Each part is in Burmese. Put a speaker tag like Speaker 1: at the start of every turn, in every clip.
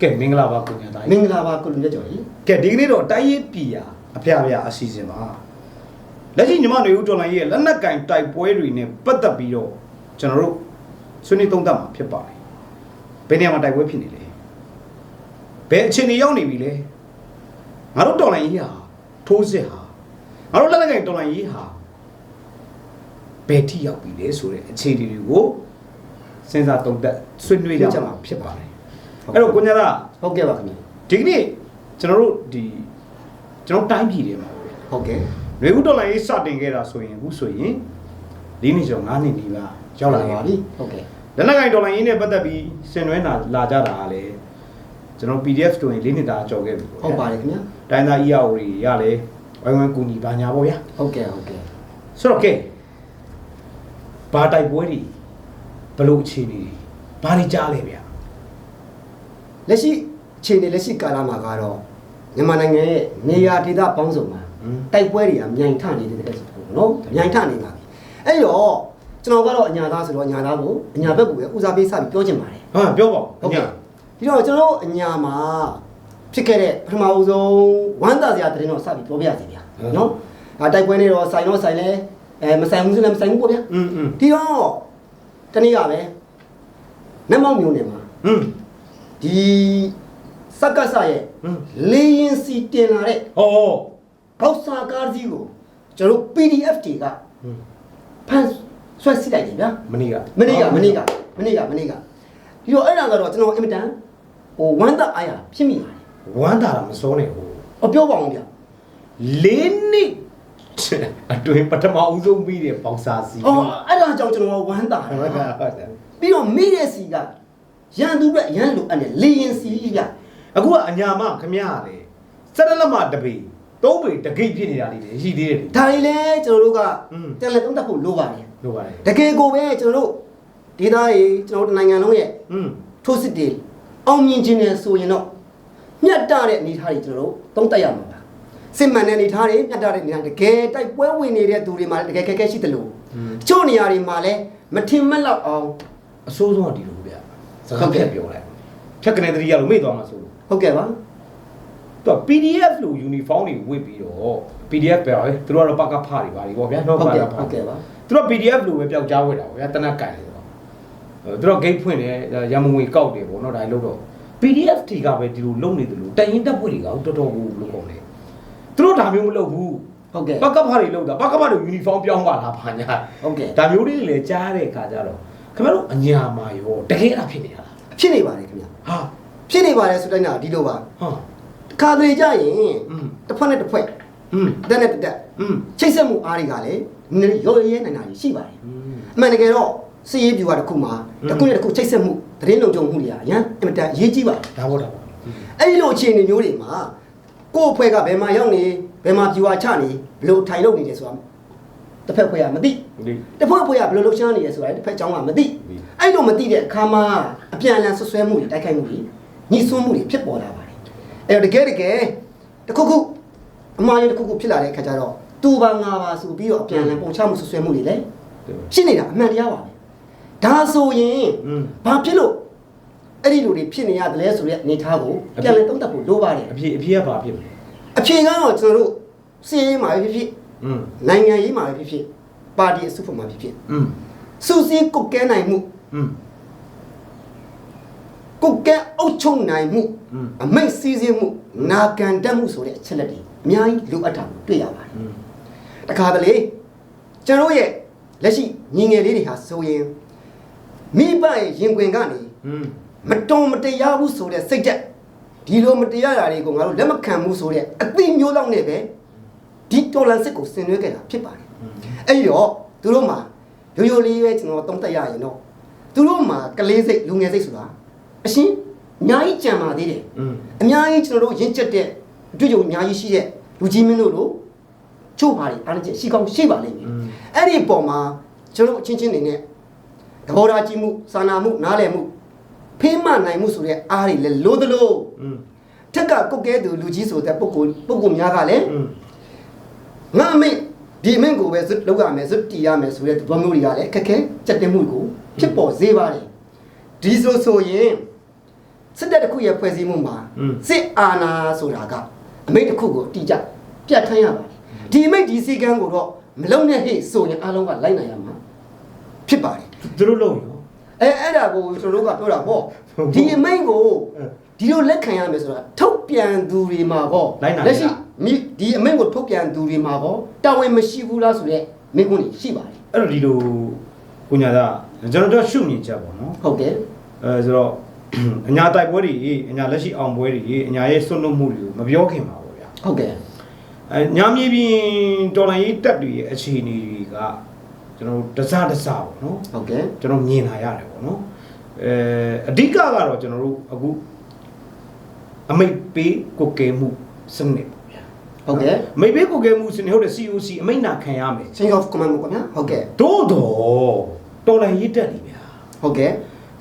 Speaker 1: ကဲမင်္ဂလာပါကိုညာသား
Speaker 2: မင်္ဂလာပါကိုလူမြတ်ကျော်ကြီး
Speaker 1: ကဲဒီကနေ့တော့တိုင်းရေးပြည်ရာအဖျားဖျားအစီအစဉ်ပါလက်ရှိညီမတွေဦးတော်လိုင်းရဲ့လက်နက်ကင်တိုက်ပွဲတွေနဲ့ပတ်သက်ပြီးတော့ကျွန်တော်တို့ဆွေးနွေးသုံးသပ်မှာဖြစ်ပါတယ်ဘယ်နေရာမှာတိုက်ပွဲဖြစ်နေလဲဘယ်အခြေအနေရောက်နေပြီလဲငါတို့တော်လိုင်းကြီးဟာထိုးစစ်ဟာငါတို့လက်နက်ကင်တော်လိုင်းကြီးဟာဘယ်ထိရောက်ပြီလဲဆိုတဲ့အခြေအနေတွေကိုစဉ်းစားသုံးသပ်ဆွေးနွေးကြမှာဖြစ်ပါတယ် အဲ့တော့ကိုညာသား
Speaker 2: ဟုတ်ကဲ့ပါခင်ဗျာ
Speaker 1: ဒီကနေ့ကျွန်တော်တို့ဒီကျွန်တော်တိုင်းပြည်တွေမှာပဲ
Speaker 2: ဟုတ်ကဲ့
Speaker 1: ရေဦးဒေါ်လာရေးစတင်ခဲ့တာဆိုရင်အခုဆိုရင်၄နှစ်ကျော်၅နှစ်နီးပါးရောက်လာပါပြီ
Speaker 2: ဟုတ်ကဲ့
Speaker 1: လက်နက်ကိုင်ဒေါ်လာရေးနဲ့ပတ်သက်ပြီးဆင်နွှဲလာလာကြတာကလည်းကျွန်တော် PDF တို့ရင်၄နှစ်တာကြော်ခဲ့ပြီပေါ့
Speaker 2: ဟုတ်ပါတယ်ခင်ဗျာ
Speaker 1: တိုင်းသား EAO တွေရလဲဝိုင်းဝန်းကူညီပါညာပေါ့ဗျာ
Speaker 2: ဟုတ်ကဲ့ဟုတ်ကဲ့
Speaker 1: ဆိုတော့ကဲဘာတိုက်ပွဲတွေဘလို့အခြေအနေတွေဘာတွေကြားလဲဗျာ
Speaker 2: လက်ရှိအခြေအနေလက်ရှိကာလမှာကတော့မြန်မာနိုင်ငံရဲ့နေရာဒေသပေါင်းစုံမှာတိုက်ပွဲတွေကမြိုင်ထနေတယ်တဲ့ဆိုတော့နော်မြိုင်ထနေပါပြီအဲ့တော့ကျွန်တော်ကတော့အညာသားဆိုတော့အညာသားကိုအညာဘက်ကိုပဲဦးစားပေးစပြီးပြောချင်ပါတယ်
Speaker 1: ဟာပြောပါ
Speaker 2: ဟုတ်ကဲ့ဒီတော့ကျွန်တော်အညာမှာဖြစ်ခဲ့တဲ့ပထမဦးဆုံးဝမ်းသာစရာသတင်းတော့စပြီးပြောပြရစီဗျာနော်အဲတိုက်ပွဲနဲ့တော့ဆိုင်တော့ဆိုင်လဲအဲမဆိုင်ဘူးဆိုလည်းမဆိုင်ဘူးပေါ့ဗျာဒီတော့တနေ့ကပဲမက်မောက်မျိုးနေမှာ
Speaker 1: ဟွန်း
Speaker 2: ဒီစက္ကဆရဲ့လေရင်စီတင်လာတဲ့
Speaker 1: ဟော
Speaker 2: ဘောက်စာကားစီးကိုကျွန်တော် PDF တွေကဖန်ဆွဲစီလိုက်တယ်ဗျာ
Speaker 1: မနေ့က
Speaker 2: မနေ့ကမနေ့ကမနေ့ကမနေ့ကပြီးတော့အဲ့ဒါကတော့ကျွန်တော်အင်မတန်ဟိုဝမ်းသာအားရဖြစ်မိပါတယ်
Speaker 1: ဝမ်းသာတာမစိုးနဲ့ဟို
Speaker 2: အပြောပါအောင်ဗျာ
Speaker 1: လေးနှစ်အတွင်းပထမဦးဆုံးပြီးတဲ့ဘောက်စာစီး
Speaker 2: အော်အဲ့ဒါကြောင့်ကျွန်တော်ဝမ်းသာ
Speaker 1: တာ
Speaker 2: ပြီးတော့မိတဲ့စီက ရန်သူအတွက်ရန်လိုအပ်နေလေရင်စီလေးပြ
Speaker 1: အခုကအညာမခမရတယ်စရလမတပေသုံးပေတကိတ်ဖြစ်နေတာလေးရှိသေးတယ်
Speaker 2: ဒါလေးလဲကျွန်တော်တို့ကတယ်လီဖုန်းတက်ဖို့လိုပါတယ်
Speaker 1: လိုပါတယ်
Speaker 2: တကယ်ကိုပဲကျွန်တော်တို့ဒေသကြီးကျွန်တော်တို့နိုင်ငံလုံးရဲ့ထိုးစစ်တွေအောင်မြင်ခြင်းနဲ့ဆိုရင်တော့မြတ်တာတဲ့အနေထားတွေကျွန်တော်တို့သုံးတက်ရမှာပါစစ်မှန်တဲ့အနေထားတွေမြတ်တာတဲ့အနေထားတကယ်တိုက်ပွဲဝင်နေတဲ့သူတွေမှာတကယ်ခက်ခဲရှိတယ်လို့
Speaker 1: တ
Speaker 2: ချို့နေရာတွေမှာလည်းမထင်မလောက်အောင်
Speaker 1: အဆိုးဆုံးကဒီလိုဗျ စကားဖြတ်ပြောလိုက်ဖြတ်ကနေတတိယလို့မေ့သွားမှာဆိုလို့
Speaker 2: ဟုတ်ကဲ့ပါ
Speaker 1: သူက PDF လို့ uniform တွေဝတ်ပြီးတော့ PDF ပဲဟဲ့သူတို့ကတော့ပကဖတွေပါတွေပေါ့ဗျာနော်
Speaker 2: ဟုတ်
Speaker 1: ပ
Speaker 2: ကဲ့
Speaker 1: ကဖ
Speaker 2: ဟုတ်ကဲ့ပါ
Speaker 1: သူတို့ PDF လို့ပဲပျောက်ကြားဝတ်တာပေါ့ဗျာတနက်ကန်တယ်ဆိုတော့အဲသူတို့ gate ဖွင့်တယ်ရမငွေကောက်တယ်ပေါ့နော်ဒါလည်းလို့တော့ PDF တွေကပဲဒီလိုလုံနေတယ်လို့တိုင်ရင်တပ်ဖွဲ့တွေကတော်တော်ဘူးလို့ခေါ်တယ်သူတို့ဒါမျိုးမလုပ်ဘူး
Speaker 2: ဟုတ်ကဲ့
Speaker 1: ပကဖတွေလုပ်တာပကဖတွေ uniform ပြောင်းသွားတာဘာညာ
Speaker 2: ဟုတ်ကဲ့
Speaker 1: ဒါမျိုးတွေလည်းကြားတဲ့အခါကျတော့ ခင်ဗျားတို့အညာမာရောတကယ်အဲ့ဒါဖြစ်နေတာလား
Speaker 2: ဖြစ်နေပါတယ်ခင်ဗျာ
Speaker 1: ဟာ
Speaker 2: ဖြစ်နေပါတယ်ဆိုတိုင်းကဒီလိုပါ
Speaker 1: ဟာ
Speaker 2: တစ်ခါတလေကြရင်
Speaker 1: อืม
Speaker 2: တစ်ဖက်နဲ့တစ်ဖက်
Speaker 1: อืม
Speaker 2: တက်နဲ့တက်တက်
Speaker 1: อืม
Speaker 2: ချိတ်ဆက်မှုအားတွေကလည်းနည်းနည်းရောရဲနိုင်တာရှိပါတယ်
Speaker 1: อืม
Speaker 2: အမှန်တကယ်တော့စီးရေးပြူကတစ်ခုမှာ
Speaker 1: อืม
Speaker 2: တစ်ခုနဲ့တစ်ခုချိတ်ဆက်မှုသတင်းလုံခြုံမှုတွေကအရန်အင်မတန်အရေးကြီးပါတယ်
Speaker 1: ဒါပေါ့ဒါပေါ့อืม
Speaker 2: အဲ့ဒီလိုအခြေအနေမျိုးတွေမှာကိုယ့်အဖွဲ့ကဘယ်မှာရောက်နေဘယ်မှာပြူဝါချနေဘယ်လိုထိုင်လုပ်နေတယ်ဆိုတာ တစ်ဖက်ဖွဲ့ကမသိ
Speaker 1: ဒီ
Speaker 2: တစ်ဖက်ဖွဲ့ကဘယ်လိုလှုပ်ရှားနေတယ်ဆိုတာတစ်ဖက်ကျောင်းကမသိ
Speaker 1: သိ
Speaker 2: အဲ့လိုမသိတဲ့အခါမှာအပြန်အလှန်ဆွဆွဲမှုတွေတိုက်ခိုက်မှုတွေညှိစွန်းမှုတွေဖြစ်ပေါ်လာပါတယ်အဲ့တော့တကယ်တကယ်တစ်ခုခုအမှားရတစ်ခုခုဖြစ်လာတဲ့အခါကျတော့သူပါငါပါဆိုပြီးတော့အပြန်အလှန်ပုံချမှုဆွဆွဲမှုတွေလည်းဖြစ်နေတာအမှန်တရားပါပဲဒါဆိုရင်
Speaker 1: อืม
Speaker 2: ဘာဖြစ်လို့အဲ့ဒီလိုတွေဖြစ်နေရတယ်လဲဆိုတဲ့အနေအထားကိုပြန်လည်သုံးသပ်ဖို့လိုပါတယ်
Speaker 1: အဖြစ်အဖြစ်ကဘာဖြစ်မလဲ
Speaker 2: အဖြေကတော့ကျွန်တော်တို့စီးရေးမှာပဲဖြစ်ဖြစ်
Speaker 1: อืม
Speaker 2: နိုင်ငံရေးမှာပဲဖြစ်ဖြစ်ပါတီအစုဖွဲ့မှာဖြစ်ဖြစ်
Speaker 1: อืม
Speaker 2: စူးစီးကုတ်ကဲနိုင်မှု
Speaker 1: อืม
Speaker 2: ကုတ်ကဲအုပ်ချုပ်နိုင်မှု
Speaker 1: อืม
Speaker 2: အမိတ်စီးစင်းမှုနာခံတတ်မှုဆိုတဲ့အချက်လက်တွေအများကြီးလိုအပ်တာကိုတွေ့ရပါတယ်
Speaker 1: อืม
Speaker 2: တခါတလေကျွန်တော်ရဲ့လက်ရှိညီငယ်လေးတွေဟာဆိုရင်မိဘရဲ့ရင်ခွင်ကနေ
Speaker 1: อืม
Speaker 2: မတော်မတရားဘူးဆိုတဲ့စိတ်ဓာတ်ဒီလိုမတရားတာတွေကိုငါတို့လက်မခံဘူးဆိုတဲ့အသိမျိုးလောက်နဲ့ပဲ ဒီတော်လန်စစ်ကိုဆင်နွှဲခဲ့တာဖြစ်ပါတယ်အဲ့တော့သူတို့မှာရိုးရိုးလေးပဲကျွန်တော်တုံးတက်ရရင်တော့သူတို့မှာကလေးစိတ်လူငယ်စိတ်ဆိုတာအရှင်းအများကြီးကြံပါသေးတယ်အများကြီးကျွန်တော်တို့ရင့်ကျက်တဲ့အတွေ့အကြုံအများကြီးရှိတဲ့လူကြီးမင်းတို့လိုချို့ပါလေအားလုံးရှိကောင်းရှိပါလိမ့်မယ်အဲ့ဒီပုံမှာကျွန်တော်အချင်းချင်းနေနဲ့သဘောထားကြည့်မှုစာနာမှုနားလည်မှုဖေးမနိုင်မှုဆိုတဲ့အားတွေလည်းလိုသလိုထက်ကကုတ်ကဲသူလူကြီးဆိုတဲ့ပုဂ္ဂိုလ်ပုဂ္ဂိုလ်များကလည်း ငါအမိတ်ဒီအမိတ်ကိုပဲဇွတ်လောက်ရမယ်ဇွတ်တီရမယ်ဆိုတဲ့သဘောမျိုးတွေကလည်းအခက်ခဲကြက်တင်မှုကိုဖြစ်ပေါ်စေပါတယ်ဒီဆိုဆိုရင်စစ်တပ်တစ်ခုရဲ့ဖွဲ့စည်းမှုမှာ
Speaker 1: อืม
Speaker 2: စစ်အာဏာဆိုတာကအမိန့်တစ်ခုကိုအတိအကျပြဋ္ဌာန်းရပါတယ်ဒီအမိန့်ဒီစည်းကမ်းကိုတော့မလုံနဲ့ဟိဆိုရင်အားလုံးကလိုက်နိုင်ရမှာဖြစ်ပါတယ်
Speaker 1: သူတို့လုံးရော
Speaker 2: အဲအဲ့ဒါကိုကျွန်တော်တို့ကပြောတာပေါ့
Speaker 1: ဟုတ်
Speaker 2: ဒီအမိန့်ကို
Speaker 1: အဲ
Speaker 2: ဒီလိုလက်ခံရမယ်ဆိုတာထုတ်ပြန်သူတွေမှာပေါ့
Speaker 1: လိုက်နာရ
Speaker 2: လက်ရှိမိဒီအမိန့်ကိုထုတ်ပြန်သူတွေမှာပေါ့တာဝန်မရှိဘူးလားဆိုတော့မိန့်ခွန်းကြီးရှိပါတယ်
Speaker 1: အဲ့တော့ဒီလိုကိုညာသားကျွန်တော်တို့ရှုမြင်ချက်ပေါ့နော်
Speaker 2: ဟုတ်တယ်
Speaker 1: အဲဆိုတော့အညာတိုက်ပွဲတွေအညာလက်ရှိအောင်ပွဲတွေအညာရဲ့စွန့်လွတ်မှုတွေကိုမပြောခင်ပါဘူးဗျာ
Speaker 2: ဟုတ်ကဲ့
Speaker 1: အဲညာမြေပြင်တော်လိုင်းရေးတက်တွေရဲ့အခြေအနေတွေကကျွန်တော်တို့တစားတစားပေါ့နော်
Speaker 2: ဟုတ်ကဲ့
Speaker 1: ကျွန်တော်မြင်လာရတယ်ပေါ့နော်အဲအဓိကကတော့ကျွန်တော်တို့အခု အမိတ်ပေးကိုကဲမှုစနစ်ပေါ့ဗျာ
Speaker 2: ဟုတ်ကဲ့
Speaker 1: အမိတ်ပေးကိုကဲမှုစနစ်ဟုတ်တယ် COC အမိတ်နာခံရမယ်
Speaker 2: Change of command ပေါ့ဗျာဟုတ်ကဲ့
Speaker 1: တို့တော့တော်လိုင်းရေးတက်နေဗျာ
Speaker 2: ဟုတ်ကဲ့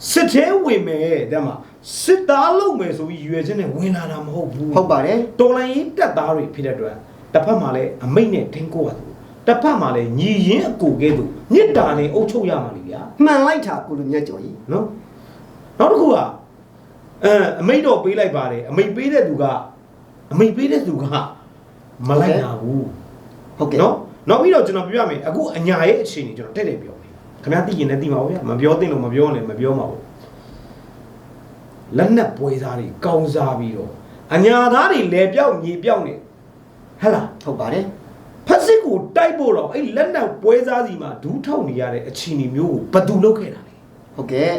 Speaker 1: စစ်သေးဝင်မယ်တဲ့မှာစစ်သားလုပ်မယ်ဆိုပြီးရွယ်ချင်းနဲ့ဝင်လာတာမဟုတ်ဘူး
Speaker 2: ဟုတ်ပါတယ်
Speaker 1: တော်လိုင်းရေးတက်သားတွေဖြစ်တဲ့အတွက်တစ်ဖက်မှာလည်းအမိတ်နဲ့တင်းကိုရတယ်တစ်ဖက်မှာလည်းညီရင်အကိုကဲသူမြစ်တာနဲ့အုပ်ချုပ်ရမှာလေဗျာ
Speaker 2: မှန်လိုက်တာကိုလူမြတ်ကျော်ကြီး
Speaker 1: နော်နောက်တစ်ခုက အဲအမိတ်တော့ပေးလိုက်ပါတယ်အမိတ်ပေးတဲ့သူကအမိတ်ပေးတဲ့သူကမလိုက်တာဘူး
Speaker 2: ဟုတ်ကဲ့
Speaker 1: နော်နောက်ပြီးတော့ကျွန်တော်ပြောရမယ်အခုအညာရဲ့အခြေအနေကျွန်တော်တဲ့တယ်ပြောမယ်ခင်ဗျားသိရင်လည်းသိမှာပါဗျာမပြောသင့်လို့မပြောလည်းမပြောမှာဘူးလက်နက်ပွဲသားတွေကောင်းစားပြီးတော့အညာသားတွေလဲပြောက်ညီပြောက်နေဟဟလား
Speaker 2: ဟုတ်ပါတယ်
Speaker 1: ဖက်စစ်ကိုတိုက်ဖို့တော့အဲ့လက်နက်ပွဲစားစီမှာဒူးထောက်နေရတဲ့အခြေအနေမျိုးကိုဘယ်သူလုပ်ခဲ့တာလဲ
Speaker 2: ဟုတ်ကဲ့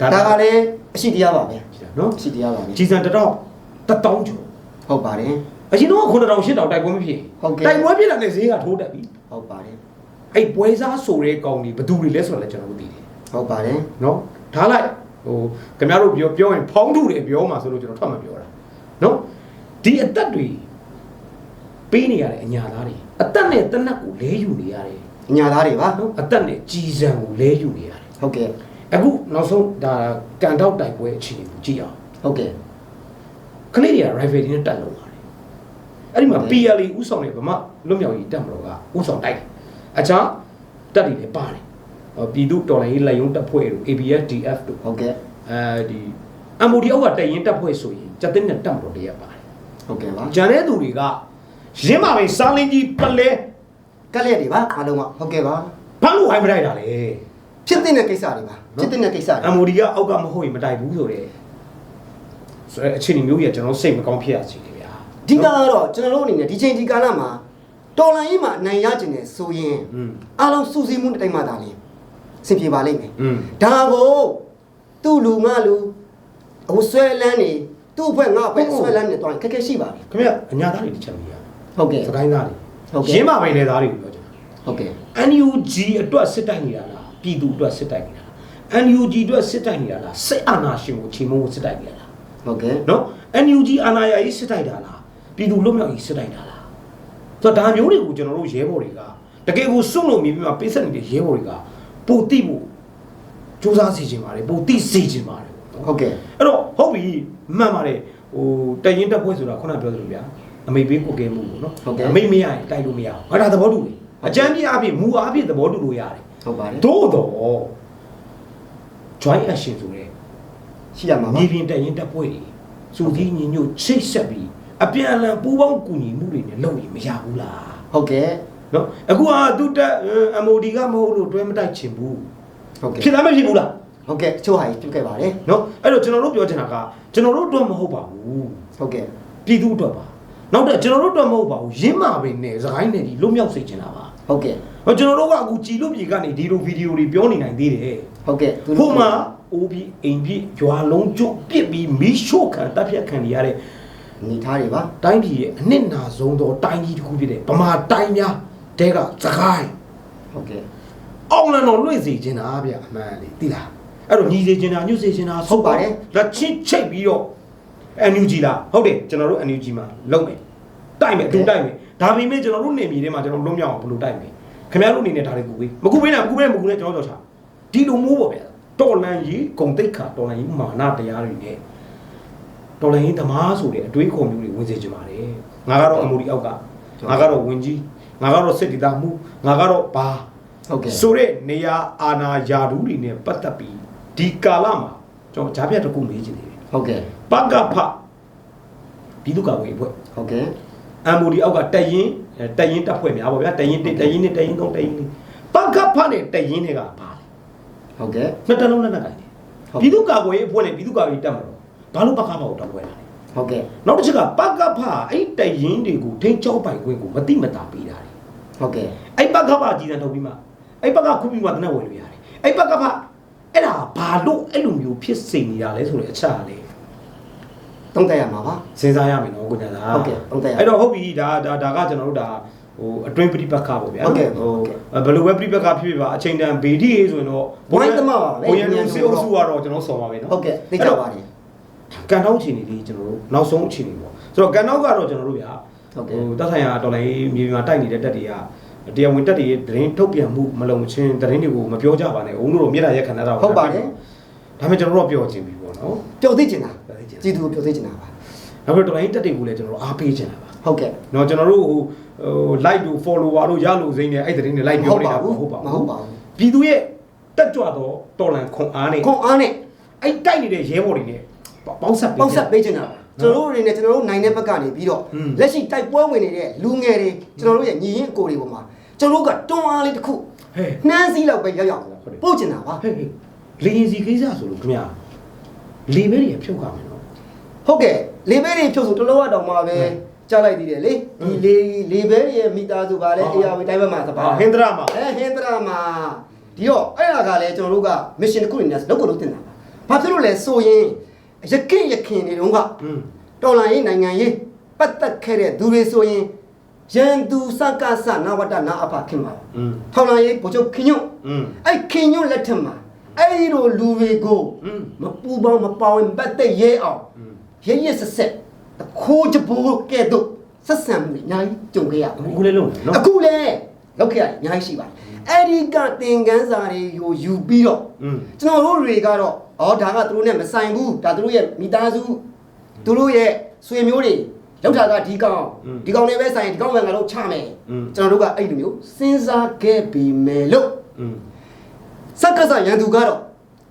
Speaker 1: ဒါ
Speaker 2: ဒါကလည်းအရှိတရားပါပဲ
Speaker 1: နော်
Speaker 2: အရှိတရားပါပဲ
Speaker 1: ကြီးစံတစ်တော့တစ်တောင်းကျော်
Speaker 2: ဟုတ်ပါတယ်
Speaker 1: အရင်တော့9000 8000တိုက်ပွဲမဖြစ်
Speaker 2: ဟုတ်ကဲ့
Speaker 1: တိုက်ပွဲဖြစ်တာနဲ့ဈေးကထိုးတက်ပြီ
Speaker 2: ဟုတ်ပါတယ်
Speaker 1: အဲ့ပွဲစားဆိုတဲ့ကောင်တွေဘယ်သူတွေလဲဆိုတော့လည်းကျွန်တော်တို့သိတယ်
Speaker 2: ဟုတ်ပါတယ်
Speaker 1: နော်ထားလိုက်ဟိုခင်ဗျားတို့ပြောပြောရင်ဖောင်းထုတယ်ပြောမှာဆိုလို့ကျွန်တော်ထွက်မပြောတာနော်ဒီအသက်တွေပေးနေရတဲ့အညာသားတွေအသက်နဲ့တနတ်ကိုလဲယူနေရတယ်
Speaker 2: ညာသားတွေပါ
Speaker 1: နော်အသက်နဲ့ကြီးစံကိုလဲယူနေရတယ်
Speaker 2: ဟုတ်ကဲ့
Speaker 1: အခုနောက်ဆုံးဒါကန်တောက်တိုက်ပွဲအခြေအနေကိုကြည့်အောင်
Speaker 2: ဟုတ်ကဲ့
Speaker 1: ခလေးတွေက rifle တွေနဲ့တက်လုံပါတယ်အဲ့ဒီမှာ PLA ဥဆောင်တဲ့ဗမာလွတ်မြောက်ရေးတပ်မတော်ကဥဆောင်တိုက်တယ်အခြားတပ်တွေလည်းပါတယ်ဟောပြည်သူတော်လှန်ရေးလက်ရုံးတပ်ဖွဲ့တို့ ABS DF တို့
Speaker 2: ဟုတ်ကဲ့
Speaker 1: အဲဒီ MOD အောက်ကတက်ရင်တပ်ဖွဲ့ဆိုရင်စက်တင်နဲ့တပ်မတော်တွေရပါတယ်
Speaker 2: ဟုတ်ကဲ့ပါ
Speaker 1: ဂျန်တဲ့သူတွေကရင်းမာပင်စားလင်းကြီးပလဲ
Speaker 2: ကက်လက်တွေပါအားလုံးကဟုတ်ကဲ့ပါ
Speaker 1: ဘာလို့ဝိုင်းမတိုက်တာလဲ
Speaker 2: ဖြစ်တဲ့ကိစ္စတွေပါဖြစ်တဲ့ကိစ္စတွေ
Speaker 1: MOD ကအောက်ကမဟုတ်ရင်မတိုက်ဘူးဆိုတဲ့ဆိုတဲ့အခြေအနေမျိုးကြီးကကျွန်တော်စိတ်မကောင်းဖြစ်ရစီခင်ဗျာ
Speaker 2: ဒီကတော့ကျွန်တော်တို့အနေနဲ့ဒီချိန်ဒီကာလမှာတော်လန်ရေးမှာအနိုင်ရကျင်တယ်ဆိုရင်အားလုံးစူးစီးမှုတစ်တိုင်းမှသာလေစင်ပြေပါလိမ့်မယ်ဒါကိုသူ့လူငါလူအဝဆွဲလန်းနေသူ့ဘက်ငါဘက်ဆွဲလန်းနေတော့ခက်ခဲရှိပါပြီ
Speaker 1: ခင်ဗျာအညာသားတွေတစ်ချက်မရ
Speaker 2: ဟုတ်ကဲ့
Speaker 1: စကိုင်းသားတွေရင်းမပိုင်လေသားတွေပြောကြ
Speaker 2: ဟုတ်ကဲ့
Speaker 1: NUG အတွက်စစ်တိုက်နေတာလား ပြည်သူအတွက်စစ်တိုက်နေတာလား NUG အတွက်စစ်တိုက်နေတာလားစစ်အာဏာရှင်ကိုချိန်မုံကိုစစ်တိုက်နေတာလား
Speaker 2: ဟုတ်ကဲ့
Speaker 1: နော် NUG အာဏာရရေးစစ်တိုက်တာလားပြည်သူလွတ်မြောက်ရေးစစ်တိုက်တာလားဆိုတော့ဒါမျိုးတွေကိုကျွန်တော်တို့ရဲဘော်တွေကတကယ်ကိုစွန့်လို့မြင်ပြီးမှပေးဆက်နေတဲ့ရဲဘော်တွေကပိုတိဖို့စူးစမ်းစီခြင်းပါတယ်ပိုတိစီခြင်းပါတယ်နော်
Speaker 2: ဟုတ်ကဲ့
Speaker 1: အဲ့တော့ဟုတ်ပြီမှန်ပါတယ်ဟိုတရင်တက်ပွဲဆိုတာခုနပြောသလိုဗျာအမိတ်ပေးကိုကဲမှုပေါ့နော်အမိတ်မရရင်တိုက်လို့မရဘူးငါဒါသဘောတူတယ်အကြမ်းပြအဖြစ်မူအားဖြင့်သဘောတူလို့ရတယ်
Speaker 2: ဟုတ်ပါတယ်
Speaker 1: သို့တော့ joint action ဆိုတဲ့
Speaker 2: ရှိရမှာပါ
Speaker 1: မြေပြင်တက်ရင်တက်ပွဲတွေစူကြီးညီညွတ်ချိတ်ဆက်ပြီးအပြန်အလှန်ပူးပေါင်းကူညီမှုတွေနဲ့လုပ်ရင်မရဘူးလား
Speaker 2: ဟုတ်ကဲ့
Speaker 1: နော်အခုဟာသူတက် MOD ကမဟုတ်လို့တွဲမတိုက်ချင်ဘူး
Speaker 2: ဟုတ်ကဲ့
Speaker 1: ဖြစ်လားမဖြစ်ဘူးလား
Speaker 2: ဟုတ်ကဲ့အချို့ဟာကြီးပြုတ်ခဲ့ပါတယ်
Speaker 1: နော်အဲ့တော့ကျွန်တော်တို့ပြောချင်တာကကျွန်တော်တို့အတွက်မဟုတ်ပါဘူး
Speaker 2: ဟုတ်ကဲ့
Speaker 1: ပြည်သူအတွက်ပါ နောက်တော့ကျွန်တော်တို့အတွက်မဟုတ်ပါဘူးရင်းမာပင်နဲ့စကိုင်းနဲ့ဒီလွတ်မြောက်စေချင်တာပါ
Speaker 2: ဟုတ်ကဲ့
Speaker 1: ဟောကျွန်တော်တို့ကအခုကြည်လို့ပြည်ကနေဒီလိုဗီဒီယိုတွေပြောနေနိုင်သေးတယ်
Speaker 2: ဟုတ်ကဲ့သူ
Speaker 1: ဟိုမှာအိုးပြီးအိမ်ပြီးရွာလုံးကျွတ်ပစ်ပြီးမီးရှို့ခံတပ်ဖြတ်ခံနေရတဲ့
Speaker 2: နေသားတွေပါ
Speaker 1: တိုင်းပြည်ရဲ့အနှစ်နာဆုံးသောတိုင်းကြီးတစ်ခုဖြစ်တဲ့ဗမာတိုင်းများတဲကစကိုင်း
Speaker 2: ဟုတ်ကဲ့
Speaker 1: အောင်လန်တော်လွင့်စေချင်တာဗျအမှန်လေသိလားအဲ့တော့ညီစေချင်တာညွတ်စေချင်တာ
Speaker 2: ဟုတ်ပါတယ်
Speaker 1: လက်ချင်းချိတ်ပြီးတော့ NUG လားဟုတ်တယ်ကျွန်တော်တို့ NUG မှာလုံးမယ် တိုက်မယ်အတူတိုက်မယ်ဒါပေမဲ့ကျွန်တော်တို့နေပြည်ထဲမှာကျွန်တော်လွတ်မြောက်အောင်ဘယ်လိုတိုက်မလဲခင်ဗျားတို့အနေနဲ့ဒါတွေကူပေးမကူပေးနဲ့မကူပေးနဲ့မကူနဲ့ကျွန်တော်တို့ချဒီလိုမျိုးပေါ့ဗျာတော်လန်ကြီးဂုံတိတ်ခါတော်လန်ကြီးမာနတရားတွေနဲ့တော်လန်ကြီးသမားဆိုတဲ့အတွေးခေါ်မျိုးတွေဝင်စေချင်ပါတယ်ငါကတော့အမူဒီအောက်ကငါကတော့ဝင်ကြီးငါကတော့စစ်တီသားမှုငါကတော့ဘာ
Speaker 2: ဟုတ်ကဲ့
Speaker 1: ဆိုတဲ့နေရာအာနာယာဒူးတွေနဲ့ပတ်သက်ပြီးဒီကာလမှာကျွန်တော်ဂျားပြတ်တစ်ခုမေးချင်တယ်
Speaker 2: ဟုတ်ကဲ့
Speaker 1: ပကဖပြည်သူ့ကာကွယ်ရေးအဖွဲ့
Speaker 2: ဟုတ်ကဲ့
Speaker 1: MOD အောက်ကတက်ရင်အဲတက်ရင်တပ်ဖွဲ့များပေါ့ဗျာတက်ရင်တစ်တက်ရင်နှစ်တက်ရင်သုံးတက်ရင်လေးပကဖနဲ့တက်ရင်တွေကပါလေ
Speaker 2: ဟုတ်ကဲ့
Speaker 1: နှစ်တလုံးလက်နက်ကင်တယ်
Speaker 2: ဟုတ်
Speaker 1: ပြည်သူ့ကာကွယ်ရေးအဖွဲ့နဲ့ပြည်သူ့ကာကွယ်ရေးတပ်မတော်ဘာလို့ပကဖကိုတပ်ဖွဲ့တာလဲ
Speaker 2: ဟုတ်ကဲ့
Speaker 1: နောက်တစ်ချက်ကပကဖအဲ့တက်ရင်တွေကိုထိန်းချုပ်ပိုင်ခွင့်ကိုမတိမတာပေးတာလေ
Speaker 2: ဟုတ်ကဲ့
Speaker 1: အဲ့ပကဖကြီးစံထုတ်ပြီးမှအဲ့ပကခုပြီးမှတနက်ဝယ်လို့ရတယ်အဲ့ပကဖအဲ့ဒါဘာလို့အဲ့လိုမျိုးဖြစ်စေနေတာလဲဆိုတဲ့အချက်အလေ
Speaker 2: တုံးတက်ရမှာပါ
Speaker 1: စဉ်းစားရမယ်နော်ကိုညာသာ
Speaker 2: ဟုတ်ကဲ့ဟုတ်ကဲ့
Speaker 1: အဲ့တော့ဟုတ်ပြီဒါဒါဒါကကျွန်တော်တို့ဒါဟိုအတွင်းပြိပက္ခပေါ့ဗျာ
Speaker 2: ဟုတ်ကဲ့
Speaker 1: ဟို
Speaker 2: ဟုတ်ကဲ့
Speaker 1: ဘယ်လိုပဲပြိပက္ခဖြစ်ဖြစ်ပါအချိန်တန်ဗေဒီရေးဆိုရင်တော့
Speaker 2: ဝိုင်းသမားပါပဲ
Speaker 1: ဘိုးရန်လူစေအုပ်စုကတော့ကျွန်တော်ဆော်ပါပဲနော်
Speaker 2: ဟုတ်ကဲ့သိကြပါတယ်
Speaker 1: ကန်တော့အခြေအနေလေးကျွန်တော်တို့နောက်ဆုံးအခြေအနေပေါ့ဆိုတော့ကန်တော့ကတော့ကျွန်တော်တို့ဗျာ
Speaker 2: ဟုတ်ကဲ့
Speaker 1: ဟိုတက်ဆိုင်ရာဒေါ်လာရေးမြေပြင်မှာတိုက်နေတဲ့တက်တွေကတရားဝင်တက်တွေရဲ့သတင်းထုတ်ပြန်မှုမလုံချင်းသတင်းတွေကိုမပြောကြပါနဲ့အုံတို့တော့မြေတားရက်ခံရတာ
Speaker 2: ဟုတ်ပါတယ်
Speaker 1: ဒါပေမဲ့ကျွန်တော်တို့ကပျော်ခြင်းပြီပေါ့နော်
Speaker 2: ပျော်သိချင်တာ
Speaker 1: ပျော်သိချင်
Speaker 2: ကြည်သူကိုပျော်သိချင်တာပါ
Speaker 1: နောက်ပြီးတော့ line တက်တွေကိုလည်းကျွန်တော်တို့အားပေးချင်တာပါ
Speaker 2: ဟုတ်ကဲ့
Speaker 1: နော်ကျွန်တော်တို့ဟိုဟို like တို့ follower တို့ရလို့စိမ့်နေအဲ့တဲ့တွေ like ပြောနေတာမဟုတ်ပါဘူးမ
Speaker 2: ဟုတ်ပါဘူး
Speaker 1: ပြည်သူရဲ့တက်ကြွတော့တော်လန်ခွန်အားနဲ့
Speaker 2: ခွန်အားနဲ့
Speaker 1: အဲ့တိုက်နေတဲ့ရဲဘော်တွေနဲ့ပေါင်းဆက်ပေါ
Speaker 2: င်းဆက်ပေးချင်တာပါကျွန်တော်တို့အနေနဲ့ကျွန်တော်တို့နိုင်တဲ့ဘက်ကနေပြီးတော့လက်ရှိတိုက်ပွဲဝင်နေတဲ့လူငယ်တွေကျွန်တော်တို့ရဲ့ညီရင်းကိုတွေပေါ်မှာကျွန်တော်တို့ကတွန်းအားလေးတစ်ခုနှမ်းစည်းလောက်ပဲရောက်ရောက်ပို့ချင်တာပါ
Speaker 1: လေရင်စီကိစ္စဆိုလို့ခင်ဗျာလေပဲတွေဖြုတ်ခါမယ်နော်
Speaker 2: ဟုတ်ကဲ့လေဘဲတွေဖြုတ်ဆိုတလုံးဝတောင်မှပဲကြားလိုက်သေးတယ်လေဒီလေလေဘဲရဲ့မိသားစုပါလေအေယာဝေးတိုင်းဘက်မှာသဘာ
Speaker 1: ဟင်္ဒရာမှာ
Speaker 2: အဲဟင်္ဒရာမှာဒီတော့အဲ့ဒါကလည်းကျွန်တော်တို့က mission တစ်ခုနေနဲ့လောက်ကိုလုပ်တင်တာပါဘာဖြစ်လို့လဲဆိုရင်ရခင်ရခင်တွေတုန်းကတော်လိုင်းရေးနိုင်ငံရေးပတ်သက်ခဲ့တဲ့သူတွေဆိုရင်ရန်သူစကစနဝတ္တနာအဖခင်ပါထောင်လိုင်းရေးဗိုလ်ချုပ်ခင်ညွန့်အဲ့ခင်ညွန့်လက်ထက်မှာ အဲ့ဒီလိုလူတွေကိုမပူပေါင်းမပါဝင်ပတ်သက်ရဲအောင်
Speaker 1: ရင်း
Speaker 2: ရဆက်ဆက်အခိုးချဘိုးကဲ့သို့ဆက်ဆံမှုအများကြီးကြုံခဲ့ရ
Speaker 1: အခုလည်းလုံးနော်
Speaker 2: အခုလည်းလောက်ခဲ့ရအများကြီးရှိပါတယ်အဲ့ဒီကသင်ခန်းစာတွေကိုယူပြီးတော့ကျွန်တော်တို့တွေကတော့အော်ဒါကသူတို့နဲ့မဆိုင်ဘူးဒါသူတို့ရဲ့မိသားစုသူတို့ရဲ့ဆွေမျိုးတွေလောက်တာကဒီကောင်ဒီကောင်တွေပဲဆိုင်ဒီကောင်ပဲငါတို့ချမယ်ကျွန်တော်တို့ကအဲ့လိုမျိုးစဉ်းစားခဲ့ပြီးမယ်လို့ စက္ကစရန်သူကတော့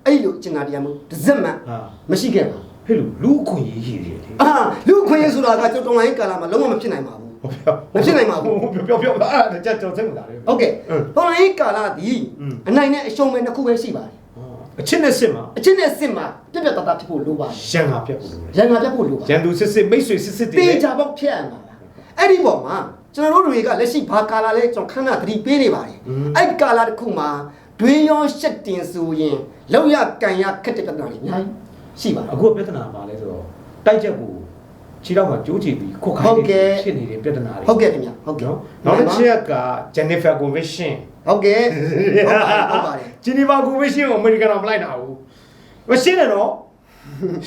Speaker 2: အဲ့လိုကျင်နာတရားမျိုးတစ်စက်မှန်
Speaker 1: ဟာ
Speaker 2: မရှိခဲ့ပါ
Speaker 1: ဟဲ့လူလူအခွင့်ရေးရည်တယ်လေ
Speaker 2: အာလူခွင့်ရဆိုတာကကျွန်တော်တော်လိုင်းကာလာမှာလုံးဝမဖြစ်နိုင်ပါဘူးမဖြစ်နိုင်ပါဘူး
Speaker 1: ပြောပြောပြောအဲ့ဒါကြက်ကြောင်စိတ်ဝင်စားတယ်
Speaker 2: ဟုတ်ကဲ့
Speaker 1: အင်း
Speaker 2: တော်လိုင်းကာလာဒီ
Speaker 1: အင်း
Speaker 2: အနိုင်နဲ့အရှုံးပဲနှစ်ခုပဲရှိပါတယ်
Speaker 1: အချစ်နဲ့စစ်မှာ
Speaker 2: အချင်းနဲ့စစ်မှာပြက်ပြက်တသားဖြစ်ဖို့လိုပါတယ်
Speaker 1: ရန်ငါပြတ်ဖို့လိုတယ်
Speaker 2: ရန်ငါပြတ်ဖို့လိုပါ
Speaker 1: ရန်သူစစ်စစ်မိတ်ဆွေစစ်စစ်တွေ
Speaker 2: တေ
Speaker 1: နဲ့
Speaker 2: ချာပေါက်ဖြစ်ရမှာပါအဲ့ဒီပေါ်မှာကျွန်တော်တို့တွေကလက်ရှိဘာကာလာလဲကျွန်တော်ခဏသတိပေးနေပါတယ်အဲ့ကာလာတစ်ခုမှာ ဒွေရောရှက်တင်ဆိုရင်လောက်ရကန်ရခက်တဲ့ပြဿနာတွေအများကြီးရှိပါတယ်
Speaker 1: အခုပြဿနာပါလဲဆိုတော့တိုက်ချက်ကိုခြေတော့မှကြိုးချပြီးခုတ်ခိုင်းနေဖြစ်နေတဲ့ပြဿနာတွေ
Speaker 2: ဟုတ်ကဲ့ခင်ဗျဟုတ်ကဲ့
Speaker 1: နော်နောက်တစ်ချက်က Jennifer Convention
Speaker 2: ဟုတ်ကဲ့ဟုတ်ပါတယ်
Speaker 1: ဂျီနီဗာ Convention ကိုအမေရိကန်တော့မလိုက်တာဘူးမရှင်းနဲ့နော်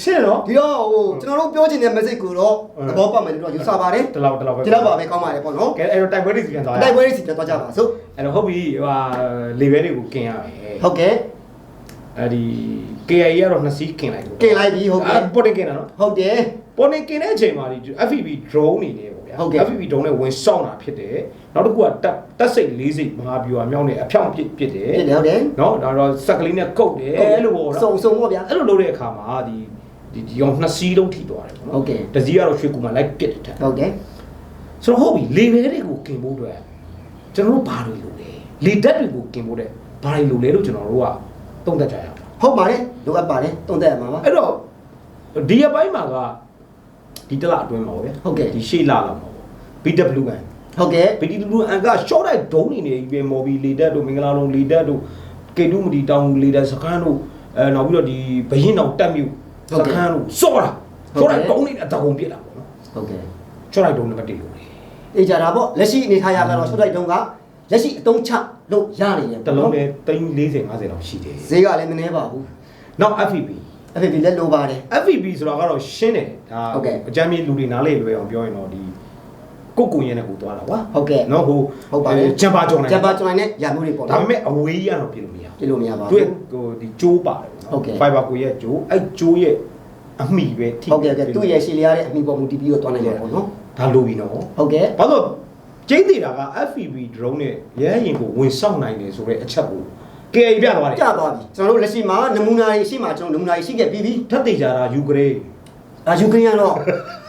Speaker 1: ရှင်းနော်
Speaker 2: ဒီတော့ဟိုကျွန်တော်တို့ပြောချင်တဲ့ message ကိုတော့သဘောပေါက်မယ်လို့တော့ယူဆပါတယ်
Speaker 1: ဒီလောက်ဒီလောက်ပဲ
Speaker 2: ဒီတော့ပါပဲကောင်းပါတယ်ပေါ့နော်
Speaker 1: ကဲအဲ့တော့တိုက်ပွဲတွေစီပြန်သွားရ
Speaker 2: အတိုက်ပွဲရေးစီပြန်သွားကြပါစို့
Speaker 1: အဲ့တော့ဟုတ်ပြီဟိုဟာလေဘဲတွေကိုกินရမယ်
Speaker 2: ဟုတ်ကဲ့
Speaker 1: အဲ့ဒီ KIA ကတော့နှစ်စီးกินလိုက်တယ်
Speaker 2: ကင်လိုက်ပြီဟုတ်ကဲ့
Speaker 1: ပေါ်တင်กินတာနော်
Speaker 2: ဟုတ်တယ်
Speaker 1: ပေါ်နေกินတဲ့အချိန်မှာဒီ FPV drone နေနေပေါ့ဗျာ
Speaker 2: ဟုတ်ကဲ့
Speaker 1: FPV drone နဲ့ဝင်ဆောင်းတာဖြစ်တယ်နောက်တစ်ခုကတက်တက်စိတ်လေးစိတ်မဟာဗျူဟာမြောင်းနေအဖြောင့်ဖြစ်ဖြစ်တယ်
Speaker 2: ဖြစ်တယ်ဟုတ်တယ်
Speaker 1: နော်ဒါတော့စက်ကလေးနဲ့ကုတ်တယ်အဲ့လိုပေါ့
Speaker 2: စုံ
Speaker 1: နော်
Speaker 2: စုံပေါ့ဗျာ
Speaker 1: အဲ့လိုလုပ်တဲ့အခါမှာဒီဒီဒီကောင်နှစ်စီးလုံးထိသွားတယ်ပေါ့နော်
Speaker 2: ဟုတ်ကဲ့
Speaker 1: တစ်စီးကတော့ရွှေကူမှာလိုက်ပစ်တယ်တဲ့
Speaker 2: ဟုတ်တယ်
Speaker 1: ဆိုတော့ဟုတ်ပြီလေဘဲတွေကိုกินဖို့အတွက်ကျွန်တော်တို့ဘာတွေလုပ်လဲလေဓာတ်တွေကိုกินဖို့တဲ့ဘာတွေလုပ်လဲလို့ကျွန်တော်တို့ကသုံးသပ်ကြရအောင်
Speaker 2: ဟုတ်ပါတယ်လိုအပ်ပါတယ်တုံးသက်ရမှာပါ
Speaker 1: အဲ့တော့ဒီအပိုင်းမှာက ဒီတစ်လအတွင်းမှာပေါ့ဗျာ
Speaker 2: ဟုတ်ကဲ့
Speaker 1: ဒီရှေ့လာလာမှာပေါ့ BWN
Speaker 2: ဟုတ်ကဲ့
Speaker 1: BWN က short လိုက်ဒုံးနေနေပြီမော်ဘီလေတက်တို့မင်္ဂလာလုံးလေတက်တို့ကေတုမတီတောင်လေတက်စခန်းတို့အဲနောက်ပြီးတော့ဒီဘရင်တောင်တက်မြူစခန်းတို့စောတာစောလိုက်ဒုံးနေတဲ့အတကုံပြစ်တာပေါ့နော်
Speaker 2: ဟုတ်ကဲ့
Speaker 1: short လိုက်ဒုံးနံပါတ်1လို့လေ
Speaker 2: အေးကြတာပေါ့လက်ရှိအနေထားရကတော့ဆွတ်လိုက်တုံးကလက်ရှိအတုံးချလို့ရနေတယ်
Speaker 1: တစ်လုံးနဲ့340 50လောက်ရှိတယ်
Speaker 2: ဈေးကလည်းမနှဲပါဘူး
Speaker 1: နောက် FVB
Speaker 2: အဖေဒီလည်းလိုပါတယ်
Speaker 1: FVB ဆိုတာကတော့ရှင်းတယ်ဒါ
Speaker 2: ဟုတ်ကဲ့
Speaker 1: အကြမ်းမြင့်လူတွေနားလေလွယ်အောင်ပြောရင်တော့ဒီကိုယ့်ကိုယ်ရဲနဲ့ကိုယ်သွားတာကွာ
Speaker 2: ဟုတ်ကဲ့
Speaker 1: နော်ဟို
Speaker 2: ဟုတ်ပါတယ်
Speaker 1: ဂျမ်ပါကြောင်နိုင်
Speaker 2: ဂျပန်ကျွန်တော်နဲ့ရာမှုတွေပေါ့
Speaker 1: ဒါပေမဲ့အဝေးကြီးကတော့ပြလို့မရဘူး
Speaker 2: ပြလို့မရပါ
Speaker 1: သူ
Speaker 2: ဘူး
Speaker 1: ရဲ့ဟိုဒီကျိုးပါတယ်
Speaker 2: ဟုတ်ကဲ့
Speaker 1: ဖိုင်ဘာကိုရဲ့ကျိုးအဲ့ကျိုးရဲ့အမိပဲထိ
Speaker 2: ဟုတ်ကဲ့ဟုတ်ကဲ့သူ့ရဲ့ရှည်လျားတဲ့အမိပေါ်မူတည်ပြီးတော့တွားနိုင်မှာပေါ့နော်
Speaker 1: ဒါလိုပြီနော်
Speaker 2: ဟုတ်ကဲ့
Speaker 1: ဘာလို့ကျင်းသေးတာက FVB drone နဲ့ရဲရင်ကိုဝင်ဆောင်နိုင်တယ်ဆိုတဲ့အချက်ကို KA ပြသွားတယ်
Speaker 2: ကြသွားပြီကျွန်တော်တို့လက်ရှိမှာနမူနာတွေရှိမှကျွန်တော်နမူနာတွေရှိခဲ့ပြီးပြီ
Speaker 1: ထပ်သေးကြတာယူကရိန်း
Speaker 2: ဒါယူကရိန်းကတော့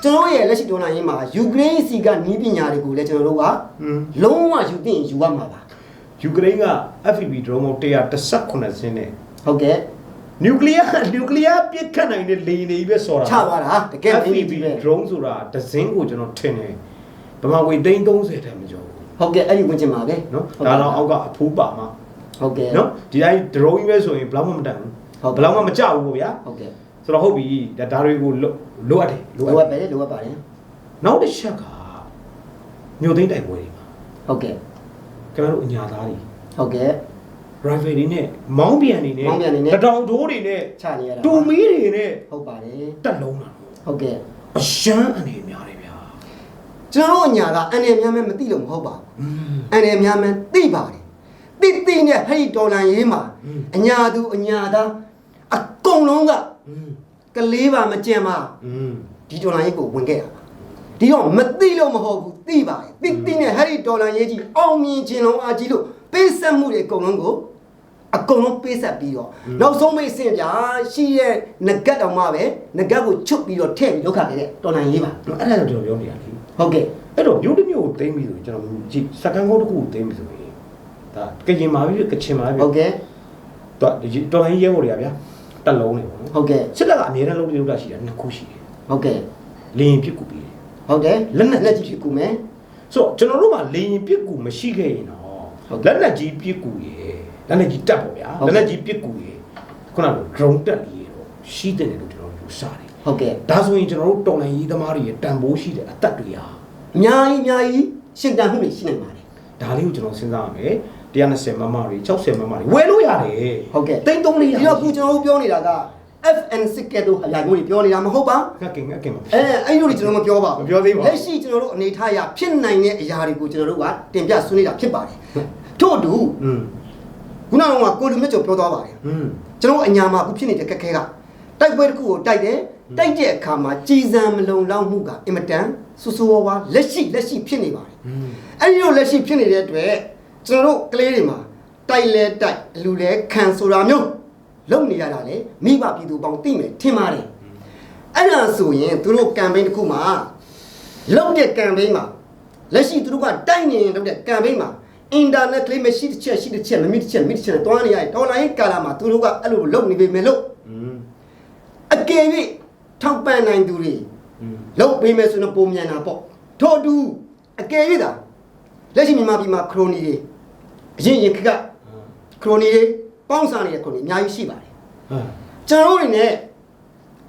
Speaker 2: ကျွန်တော်ရဲ့လက်ရှိဒေါ်လာရင်းမှာယူကရိန်းစီကနီးပညာတွေကိုလည်းကျွန်တော်တို့က
Speaker 1: อืม
Speaker 2: လုံးဝယူသိရင်ယူရမှာပါ
Speaker 1: ယူကရိန်းက FPV drone ပေါင်း118စင်းနဲ့
Speaker 2: ဟုတ်ကဲ့
Speaker 1: နျူကလ িয়ার နျူကလ িয়ার ပြစ်ခတ်နိုင်တဲ့လေယာဉ်တွေပဲစော်တာ
Speaker 2: ချသွားတာတကယ်မင်းကြီး
Speaker 1: FPV
Speaker 2: ပဲ
Speaker 1: drone ဆိုတာတစ်စင်းကိုကျွန်တော်ထင်တယ်ဗမာငွေသိန်း30တန်းမကျော်ဘူး
Speaker 2: ဟုတ်ကဲ့အဲ့ဒီဝင်ချင်ပါပဲ
Speaker 1: နော်
Speaker 2: ဟုတ်
Speaker 1: ဒါ
Speaker 2: ကဲ့
Speaker 1: တော့အောက်ကအဖိုးပါမှာ
Speaker 2: ဟုတ်ကဲ့
Speaker 1: နော်ဒီတိုင်း drone ကြီးပဲဆိုရင်ဘယ်လောက်မှမတန်ဘူး
Speaker 2: ဟုတ်
Speaker 1: ဘယ်လောက်မှမကြဘူးပေါ့ဗျာ
Speaker 2: ဟုတ်ကဲ့
Speaker 1: ဆိုတော့ဟုတ်ပြီဒါဒါတွေကိုလိုလိုအပ်တယ်လိုအ
Speaker 2: လို
Speaker 1: ပ်
Speaker 2: အ
Speaker 1: တယ်
Speaker 2: ပ်ပဲလိုအပ်ပါတယ်
Speaker 1: နောက်တစ်ချက်ကမြို့သိမ်းတိုက်ပွဲတွေမှာ
Speaker 2: ဟုတ်ကဲ့
Speaker 1: ကျွန်တော်တို့အညာသားတွေ
Speaker 2: ဟုတ်ကဲ့
Speaker 1: rifle တွေနဲ့မောင်းပြန်တွေနဲ့
Speaker 2: မောင်းပြန်တွေနဲ့
Speaker 1: တတောင်တိုးတွေနဲ့
Speaker 2: ချနေရတာ
Speaker 1: တူမီတွေနဲ့
Speaker 2: ဟုတ်ပါတယ်
Speaker 1: တက်လုံးလာတော့
Speaker 2: ဟုတ်ကဲ့
Speaker 1: အရှမ်းအနေများတယ်ဗျာ
Speaker 2: ကျွန်တော်တို့ညာကအန်ရများမဲမသိလို့မဟုတ်ပါဘူး
Speaker 1: อืม
Speaker 2: အန်ရများမဲသိပါတယ် တိတိနဲ့ဟဲ့ဒေါ်လာရေးမှာအညာသူအညာသားအကုန်လုံးကကလေးပါမကြင်ပါဒီဒေါ်လာရေးကိုဝင်ခဲ့တာပါဒီတော့မသိလို့မဟုတ်ဘူးသိပါတယ်တိတိနဲ့ဟဲ့ဒေါ်လာရေးကြီးအောင်မြင်ခြင်းလုံးအကြီးလို့ပေးဆက်မှုတွေအကုန်လုံးကိုအကုန်လုံးပေးဆက်ပြီးတော့နောက်ဆုံးမိတ်ဆင့်ပြာရှိရဲ့ငကတ်တော်မှပဲငကတ်ကိုချုပ်ပြီးတော့ထည့်ပြီးလောက်ခခဲ့တဲ့တော်နိုင်ရေးပါ
Speaker 1: အဲ့ဒါတော့ကျွန်တော်ပြောနေတာလေ
Speaker 2: ဟုတ်ကဲ့
Speaker 1: အဲ့တော့မျိုးတစ်မျိုးကိုသိမ့်ပြီဆိုရင်ကျွန်တော်ကြည့်စကန်ကောတစ်ခုကိုသိမ့်ပြီဆိုရင် ကရင်မှာပြီကချင်မှာပြီ
Speaker 2: ဟုတ်ကဲ့
Speaker 1: တော့ဒီတော်လိုင်းရဲဘော်တွေကဗျာတက်လုံးနေပေါ့နော်
Speaker 2: ဟုတ်ကဲ့
Speaker 1: စစ်တပ်ကအမြဲတမ်းလုံးလို့တာရှိတာနှစ်ခုရှိတယ်
Speaker 2: ဟုတ်ကဲ့
Speaker 1: လေရင်ပြစ်ကူပြီးတယ်
Speaker 2: ဟုတ်တယ်
Speaker 1: လက်နက်
Speaker 2: လက်ကြီးဖြစ်ကူမယ်
Speaker 1: ဆိုတော့ကျွန်တော်တို့ကလေရင်ပြစ်ကူမရှိခဲ့ရင်တော့
Speaker 2: ဟုတ်ကဲ့
Speaker 1: လက်နက်ကြီးပြစ်ကူရေလက်နက်ကြီးတက်ပေါ့ဗျာ
Speaker 2: ဟုတ်ကဲ့
Speaker 1: လက်နက်ကြီးပြစ်ကူရေခုနက drone တက်လေတော့ရှိတယ်လို့ကျွန်တော်ယူဆတယ်
Speaker 2: ဟုတ်ကဲ့
Speaker 1: ဒါဆိုရင်ကျွန်တော်တို့တော်လိုင်းရေးသမားတွေရဲ့တန်ဖိုးရှိတဲ့အသက်တွေဟာ
Speaker 2: အများကြီးအများကြီးရှင်တန်မှုတွေရှိနေပါတယ်
Speaker 1: ဒါလေးကိုကျွန်တော်စဉ်းစားရမယ် 120မမတွေ60မမတွေဝယ်လို့ရတယ်
Speaker 2: ဟုတ်ကဲ့
Speaker 1: တိန်းသုံးလေးရ
Speaker 2: ဒီတော့ခုကျွန်တော်တို့ပြောနေတာက FN6 ကဲ့သို့အရာမျိုးတွေပြောနေတာမဟုတ်ပါ
Speaker 1: ငတ်ကင်ငတ်ကင်ပါ
Speaker 2: အဲအဲ့လိုတွေကျွန်တော်မပြောပါ
Speaker 1: မပြောသေးပါဘူး
Speaker 2: လက်ရှိကျွန်တော်တို့အနေထားအရဖြစ်နိုင်တဲ့အရာတွေကိုကျွန်တော်တို့ကတင်ပြဆွေးနွေးတာဖြစ်ပါတယ်ထို့အတူ
Speaker 1: อืม
Speaker 2: ခုနကကိုလူမြတ်ကျော်ပြောသွားပါတယ်
Speaker 1: อืม
Speaker 2: ကျွန်တော်တို့အညာမှာအခုဖြစ်နေတဲ့ခက်ခဲကတိုက်ပွဲတစ်ခုကိုတိုက်တယ်တိုက်တဲ့အခါမှာကြည်စံမလုံလောက်မှုကအင်မတန်ဆူဆူဝါးဝါလက်ရှိလက်ရှိဖြစ်နေပါတယ်
Speaker 1: อืม
Speaker 2: အဲ့ဒီလိုလက်ရှိဖြစ်နေတဲ့အတွက် ကျွန်တော်တို့ကလေးတွေမှာတိုက်လဲတိုက်အလူလဲခံဆိုတာမျိုးလုပ်နေရတာလေမိဘပြည်သူပေါင်းသိမယ်ထင်ပါတယ်အဲ့ဒါဆိုရင်သူတို့ကမ်ပိန်းတစ်ခုမှာလုပ်တဲ့ကမ်ပိန်းမှာလက်ရှိသူတို့ကတိုက်နေရင်လုပ်တဲ့ကမ်ပိန်းမှာအင်တာနက်ကလေးမရှိတစ်ချက်ရှိတစ်ချက်မမိတစ်ချက်မိတစ်ချက်တွားနေရတယ်တော်လိုင်းကာလာမှာသူတို့ကအဲ့လိုလုပ်နေပေမဲ့လို့အကယ်၍ထောက်ပံ့နိုင်သူတွေလုပ်ပေးမယ်ဆိုရင်ပုံမြန်တာပေါ့ထို့အတူအကယ်၍သာလက်ရှိမြန်မာပြည်မှာခရိုနီတွေ အရင်ရင်ခက်ကခရိုနီတွေပေါင်းစားနေတဲ့ခရိုနီအများကြီးရှိပါတယ်
Speaker 1: ဟာ
Speaker 2: ကျွန်တော်တို့အနေနဲ့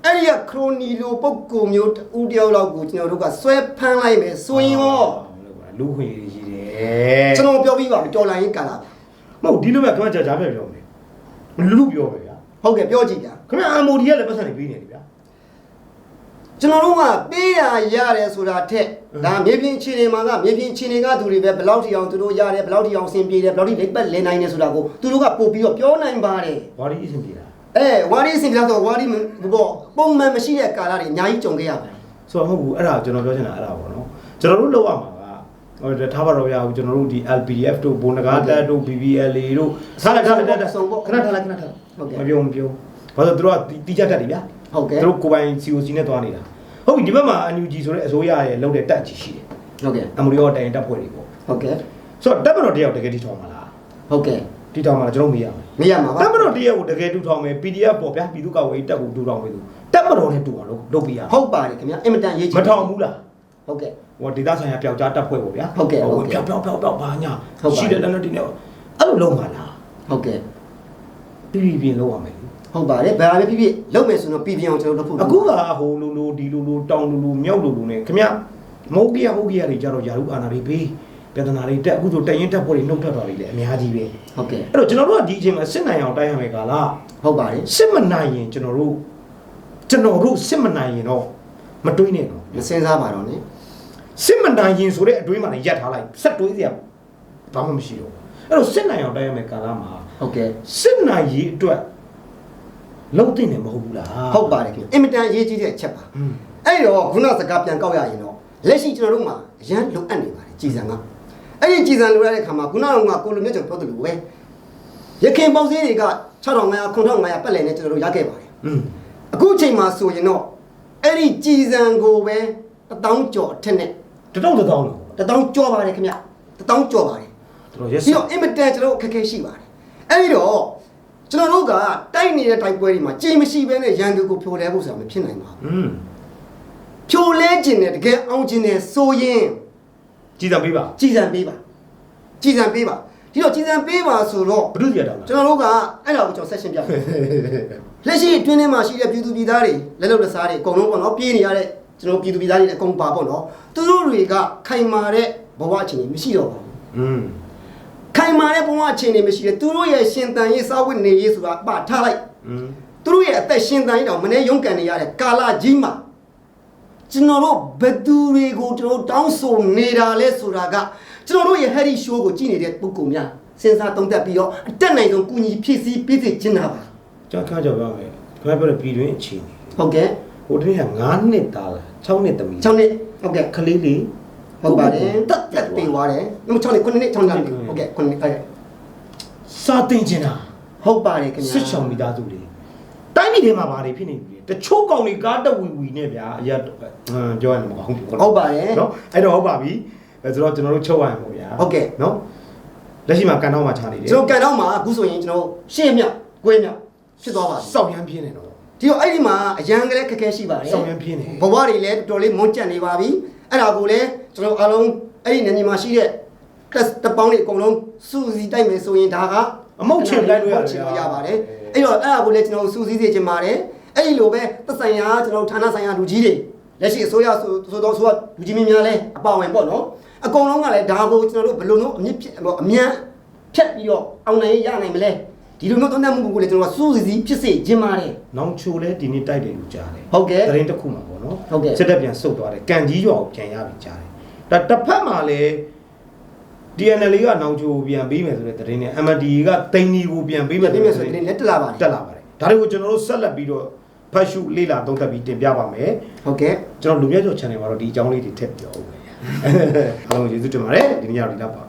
Speaker 2: အဲ့ဒီကခရိုနီလိုပုံကိုမျိုးဦးတယောက်လောက်ကိုကျွန်တော်တို့ကဆွဲဖမ်းလိုက်မယ်ဆိုရင်ရော
Speaker 1: လူခွေကြီးတယ်
Speaker 2: ကျွန်တော်ပြောပြီးပါပြီတော်လိုင်းရင်ကာလာပါ
Speaker 1: မဟုတ်ဒီလိုပဲခင်ဗျာကြားပြပြောမယ်လူလူပြောပဲဗျာ
Speaker 2: ဟုတ်ကဲ့ပြောကြည့်ဗျာ
Speaker 1: ခင်ဗျာ MOD ကလည်းပတ်စံနေပေးနေတယ်ဗျာ
Speaker 2: ကျွန်တော်တို့ကပေးရရတယ်ဆိုတာထက်
Speaker 1: อืม
Speaker 2: ဒါမြေပြင်ခြေနေမှာကမြေပြင်ခြေနေကသူတွေပဲဘယ်လောက်ထိအောင်သူတို့ရတယ်ဘယ်လောက်ထိအောင်ဆင်ပြေတယ်ဘယ်လောက်ထိလက်ပတ်လဲနိုင်တယ်ဆိုတာကိုသူတို့ကပို့ပြီးတော့ပြောနိုင်ပါတယ်
Speaker 1: ဘာလို့အဆင်ပြေတာ
Speaker 2: အဲဝါရီစင်ပြတော့ဝါရီဘောပုံမှန်မရှိတဲ့ကာလတွေအများကြီးကြုံခဲ့ရပါတယ်
Speaker 1: ဆိုတော့မဟုတ်ဘူးအဲ့ဒါကျွန်တော်ပြောချင်တာအဲ့ဒါပေါ့နော်ကျွန်တော်တို့လောက်ရမှာကဟိုထားပါတော့ရအောင်ကျွန်တော်တို့ဒီ LPDF တို့ဘုံနဂါတက်တို့ BBLA တို့ထားလိုက်ထားလိုက်တက်ခဏထားလိုက်ခဏထားမပြောမပြောဘာလို့သူတို့ကတီးကြတတ်တယ်ဗျာ
Speaker 2: ဟုတ်ကဲ့
Speaker 1: သူတို့ကိုပိုင် COC နဲ့တွားနေတာဟုတ်ပြီဒီဘက်မှာ NUG ဆိုတဲ့အစိုးရရဲ့လောက်တဲ့တက်ကြီးရှိတယ်
Speaker 2: ဟုတ်ကဲ့
Speaker 1: အမလီရောတိုင်တက်ဖွဲ့တွေပေါ့
Speaker 2: ဟုတ်ကဲ့
Speaker 1: ဆိုတော့တက်မတော်တယောက်တကယ်တီထောင်မှာလား
Speaker 2: ဟုတ်ကဲ့
Speaker 1: တီထောင်မှာလားကျွန်တော်မေးရမယ်
Speaker 2: မရမှာပါ
Speaker 1: တက်မတော်တယောက်ကိုတကယ်တူထောင်မယ် PDF ပေါ့ဗျာပြည်သူ့ကောက်ဝေးတက်ကိုတူထောင်မယ်သူတက်မတော်နဲ့တူအောင်လုပ်လုပ်ပြရ
Speaker 2: ဟုတ်ပါတယ်ခင်ဗျာအင်မတန်ရေးကြ
Speaker 1: မ
Speaker 2: ည့်
Speaker 1: ထောင်ဘူးလား
Speaker 2: ဟုတ်ကဲ့
Speaker 1: ဟိုဒေတာဆိုင်ရာပျောက်ကြားတက်ဖွဲ့ပေါ့ဗျာ
Speaker 2: ဟုတ်ကဲ့ဟုတ်ကဲ့
Speaker 1: ပျောက်ပျောက်ပျောက်ပျောက်ဘာညာ
Speaker 2: ဟုတ်ပါ
Speaker 1: ရှိတဲ့လက်နက်တွေနဲ့အဲ့လိုလုပ်မှာလား
Speaker 2: ဟုတ်ကဲ့
Speaker 1: ပြည်ပြည်ပြင်လုပ်ရမယ်လေ
Speaker 2: ဟုတ်ပါတယ်ဘယ်ဟာပဲဖြစ်ဖြစ်လုပ်မယ်ဆိုတော့ပြည်ပြောင်းကျွန်တော်တို့လုပ်ဖို့
Speaker 1: အခုကဟိုလိုလိုဒီလိုလိုတောင်လိုလိုမြောက်လိုလိုနဲ့ခင်ဗျမဟုတ်ကြီးဟုတ်ကြီးတွေကြတော့ယာရုအာနာတွေဘေးပြဿနာတွေတက်အခုဆိုတရင်တက်ဖွဲ့တွေနှုတ်ထွက်သွားပြီလေအများကြီးပဲ
Speaker 2: ဟုတ်ကဲ့
Speaker 1: အဲ့တော့ကျွန်တော်တို့ကဒီအချိန်မှာစစ်နိုင်အောင်တိုက်ရမယ်ကာလား
Speaker 2: ဟုတ်ပါတယ်
Speaker 1: စစ်မနိုင်ရင်ကျွန်တော်တို့ကျွန်တော်တို့စစ်မနိုင်ရင်တော့မတွေးနဲ့တော့
Speaker 2: မစင်စားပါတော့နဲ့
Speaker 1: စစ်မနိုင်ရင်ဆိုတဲ့အတွေးမှလည်းရပ်ထားလိုက်ဆက်တွေးစရာဘာမှမရှိတော့ဘူးအဲ့တော့စစ်နိုင်အောင်တိုက်ရမယ်ကာလမှာ
Speaker 2: ဟုတ်ကဲ့
Speaker 1: စစ်နိုင်ရေးအတွက် လုံးတင်တယ်မဟုတ်ဘူးလား
Speaker 2: ဟုတ်ပါတယ်ခင်ဗျအင်မတန်အရေးကြီးတဲ့အချက်ပါအဲ့တော့ခုနစကားပြန်ကောက်ရရင်တော့လက်ရှိကျွန်တော်တို့မှာအရန်လိုအပ်နေပါတယ်ကြည်စံကအဲ့ဒီကြည်စံလိုရတဲ့ခါမှာခုနကကကိုလိုမျိုးကျွန်တော်ပြောသလိုပဲရခင်ပေါက်စည်းတွေက6500 9500ပတ်လည်နဲ့ကျွန်တော်တို့ရခဲ့ပါတယ်အခုအချိန်မှာဆိုရင်တော့အဲ့ဒီကြည်စံကိုပဲ1000ကျော်အထက်နဲ့
Speaker 1: တောင်းတောင်း
Speaker 2: တောင်းကျော်ပါတယ်ခင်ဗျတောင်းကျော်ပါတယ်
Speaker 1: တော်ရစီ
Speaker 2: တော့အင်မတန်ကျွန်တော်အခက်အခဲရှိပါတယ်အဲ့ဒီတော့ ကျွန်တော်တို့ကတိုက်နေတဲ့တိုက်ပွဲတွေမှာကြည်မရှိဘဲနဲ့ရန်သူကိုဖြိုလဲဖို့ဆိုတာမဖြစ်နိုင်ပါဘူး
Speaker 1: อืม
Speaker 2: ဖြိုလဲခြင်းနဲ့တကယ်အောင်ခြင်းနဲ့ဆိုရင်
Speaker 1: ကြည်သာပေးပါ
Speaker 2: ကြည်စံပေးပါကြည်စံပေးပါဒီတော့ကြည်စံပေးပါဆိုတော့
Speaker 1: ဘုဒ္ဓကြီးတောင်း
Speaker 2: ကျွန်တော်တို့ကအဲ့ဒါကိုကျွန်တော်ဆက်ရှင်းပြမယ်လက်ရှိအတွင်းထဲမှာရှိတဲ့ပြည်သူပြည်သားတွေလက်လုံလက်စားတွေအကုန်လုံးပေါ့နော်ပြေးနေရတဲ့ကျွန်တော်ပြည်သူပြည်သားတွေလည်းအကုန်ပါပေါ့နော်သူတို့တွေကခိုင်မာတဲ့ဘဝအခြေအနေမရှိတော့ပါဘူး
Speaker 1: อืม
Speaker 2: ခိုင်မာတဲ့ဘဝအခြေအနေမရှိတဲ့သူတို့ရဲ့ရှင်တန်ရေးစာဝတ်နေရေးဆိုတာပထားလိုက်
Speaker 1: อืม
Speaker 2: သူတို့ရဲ့အသက်ရှင်တန်ရေးတောင်မနေ့ရုန်းကန်နေရတဲ့ကာလကြီးမှာကျွန်တော်တို့ဘယ်သူတွေကိုကျွန်တော်တို့တောင်းဆိုနေတာလဲဆိုတာကကျွန်တော်တို့ရဲ့ Harry Show ကိုကြည့်နေတဲ့ပုဂ္ဂိုလ်များစဉ်းစားသုံးသပ်ပြီးတော့အတက်နိုင်ဆုံးကူညီဖြည့်ဆည်းပေးစေချင်တာပါ
Speaker 1: ကြောက်ခါကြောက်ပါမယ်ခင်ဗျားပြောတဲ့ပြည်တွင်းအခြေအနေ
Speaker 2: ဟုတ်ကဲ့
Speaker 1: ဟိုတနေ့က9နှစ်သားလား6နှစ်သမီး
Speaker 2: 6နှစ်ဟုတ်ကဲ့
Speaker 1: ကလေးလေး
Speaker 2: ဟုတ်ပါတယ်တက်တက်တင်သွားတယ်နံပါတ်6နှစ်9နှစ်6နှစ်ဟုတ်ကဲ့9နှစ်အဲ့
Speaker 1: စာတင်ကျင်တာ
Speaker 2: ဟုတ်ပါတယ်ခင်ဗျာ
Speaker 1: စစ်ချောင်မိသားစုလေးတိုင်းပြည်ထဲမှာဘာတွေဖြစ်နေပြီလဲတချို့ကောင်တွေကားတဝီဝီနဲ့ဗျာအရာဟမ်ပြောရရင်မကောင်းဘူး
Speaker 2: ဟုတ်ပါတယ်
Speaker 1: နော်အဲ့တော့ဟုတ်ပါပြီအဲဆိုတော့ကျွန်တော်တို့ချုပ်ရရင်ပေါ့ဗျာ
Speaker 2: ဟုတ်ကဲ့
Speaker 1: နော်လက်ရှိမှာကန်တော့မှခြာနေတယ်
Speaker 2: ကျွန်တော်ကန်တော့မှာအခုဆိုရင်ကျွန်တော်ရှေ့မြောက်ကွဲမြောက်ဖြစ်သွားပါပြီ
Speaker 1: စောက်ရမ်းပြင်းနေတော့
Speaker 2: ဒီတော့အဲ့ဒီမှာအရန်ကလေးခက်ခဲရှိပါတယ်
Speaker 1: စောက်ရမ်းပြင်းနေ
Speaker 2: ဘဝတွေလည်းတော်တော်လေးမွန်းကျက်နေပါပြီ အဲ့ဒါကိုလည်းကျွန်တော်အားလုံးအဲ့ဒီနေနေမှာရှိတဲ့ class တပေါင်းတွေအကုန်လုံးစူးစီးတိုက်မယ်ဆိုရင်ဒါကအ
Speaker 1: မုတ်ချင်လိုက်လို့ရတယ်
Speaker 2: မုတ်ချင်လို့ရပါတယ်အဲ့တော့အဲ့ဒါကိုလည်းကျွန်တော်စူးစီးစေချင်ပါတယ်အဲ့ဒီလိုပဲသက်ဆိုင်ရာကျွန်တော်ဌာနဆိုင်ရာလူကြီးတွေလက်ရှိအစိုးရဆိုဆိုတော့ဆိုတော့လူကြီးမင်းများလဲအပါဝင်ပေါ့နော်အကုန်လုံးကလည်းဒါကိုကျွန်တော်တို့ဘယ်လိုမျိုးအမြင့်ဖြစ်အမြန်ဖြတ်ပြီးတော့အောင်နိုင်ရနိုင်မလဲ ဒီလိုမျိုးသုံးသပ်မှုကိုလည်းကျွန်တော်ကစူးစီးဖြစ်စေချင်ပါတယ်
Speaker 1: နောင်ချိုလဲဒီနေ့တိုက်တယ်လို့ကြားတယ်
Speaker 2: ဟုတ်ကဲ့
Speaker 1: သတင်းတစ်ခုမှာပေါ့နော်
Speaker 2: ဟုတ်ကဲ့
Speaker 1: စစ်တပ်ပြန်ဆုတ်သွားတယ်ကန်ကြီးရွာကိုပြန်ရပြီကြားတယ်ဒါတစ်ဖက်မှာလဲ DNL ကနောင်ချိုကိုပြန်ပေးမယ်ဆိုတဲ့သတင်းနဲ့ MD ကတိန်နီကိုပြန်ပေးမယ်
Speaker 2: ပြမယ်ဆိုရင်လည်းတက်လာပါတယ်
Speaker 1: တက်လာပါတယ်ဒါတွေကိုကျွန်တော်တို့ဆက်လက်ပြီးတော့ဖတ်ရှုလေ့လာသုံးသပ်ပြီးတင်ပြပါမယ်
Speaker 2: ဟုတ်ကဲ့
Speaker 1: ကျွန်တော်လူမျိုးကျော် channel မှာတော့ဒီအကြောင်းလေးတွေထည့်ပြောဦးမယ်အားလုံးကျေးဇူးတင်ပါတယ်ဒီနေ့ကတော့ဒီလောက်ပါ